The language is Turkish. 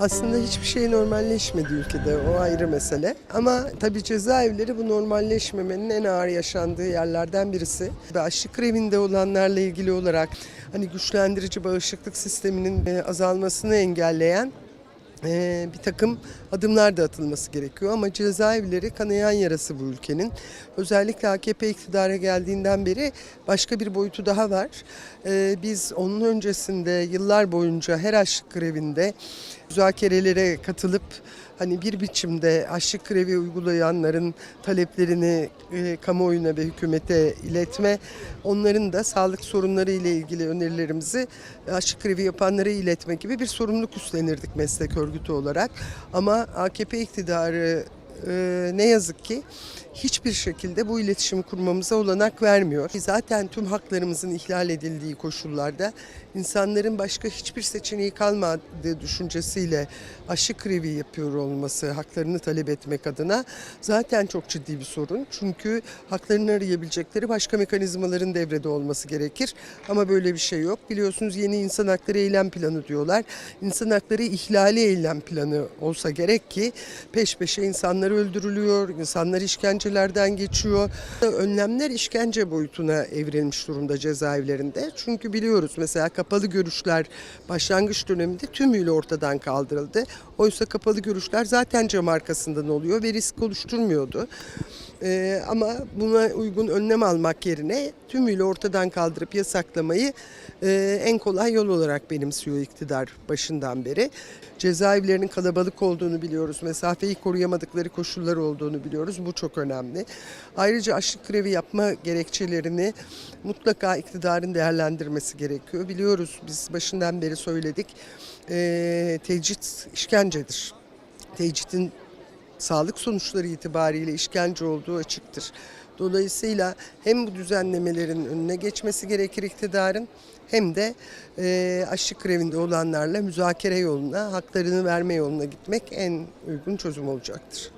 Aslında hiçbir şey normalleşmedi ülkede o ayrı mesele. Ama tabii cezaevleri bu normalleşmemenin en ağır yaşandığı yerlerden birisi. Ve açlık grevinde olanlarla ilgili olarak hani güçlendirici bağışıklık sisteminin e, azalmasını engelleyen e, bir takım adımlar da atılması gerekiyor. Ama cezaevleri kanayan yarası bu ülkenin. Özellikle AKP iktidara geldiğinden beri başka bir boyutu daha var. E, Biz onun öncesinde yıllar boyunca her açlık grevinde müzakerelere katılıp hani bir biçimde açlık grevi uygulayanların taleplerini e, kamuoyuna ve hükümete iletme, onların da sağlık sorunları ile ilgili önerilerimizi açlık grevi yapanlara iletme gibi bir sorumluluk üstlenirdik meslek örgütü olarak. Ama AKP iktidarı e, ne yazık ki hiçbir şekilde bu iletişimi kurmamıza olanak vermiyor. Zaten tüm haklarımızın ihlal edildiği koşullarda insanların başka hiçbir seçeneği kalmadığı düşüncesiyle aşı grevi yapıyor olması, haklarını talep etmek adına zaten çok ciddi bir sorun. Çünkü haklarını arayabilecekleri başka mekanizmaların devrede olması gerekir. Ama böyle bir şey yok. Biliyorsunuz yeni insan hakları eylem planı diyorlar. İnsan hakları ihlali eylem planı olsa gerek ki peş peşe insanlar öldürülüyor, insanlar işkencelerden geçiyor. Önlemler işkence boyutuna evrilmiş durumda cezaevlerinde. Çünkü biliyoruz mesela kapalı görüşler başlangıç döneminde tümüyle ortadan kaldırıldı. Oysa kapalı görüşler zaten cam arkasından oluyor ve risk oluşturmuyordu. Ee, ama buna uygun önlem almak yerine tümüyle ortadan kaldırıp yasaklamayı e, en kolay yol olarak benimsiyor iktidar başından beri. Cezaevlerinin kalabalık olduğunu biliyoruz. Mesafeyi koruyamadıkları koşullar olduğunu biliyoruz. Bu çok önemli. Ayrıca açlık grevi yapma gerekçelerini mutlaka iktidarın değerlendirmesi gerekiyor. Biliyoruz biz başından beri söyledik. E, tecrit işkencedir. Tecritin sağlık sonuçları itibariyle işkence olduğu açıktır. Dolayısıyla hem bu düzenlemelerin önüne geçmesi gerekir iktidarın hem de e, açlık grevinde olanlarla müzakere yoluna, haklarını verme yoluna gitmek en uygun çözüm olacaktır.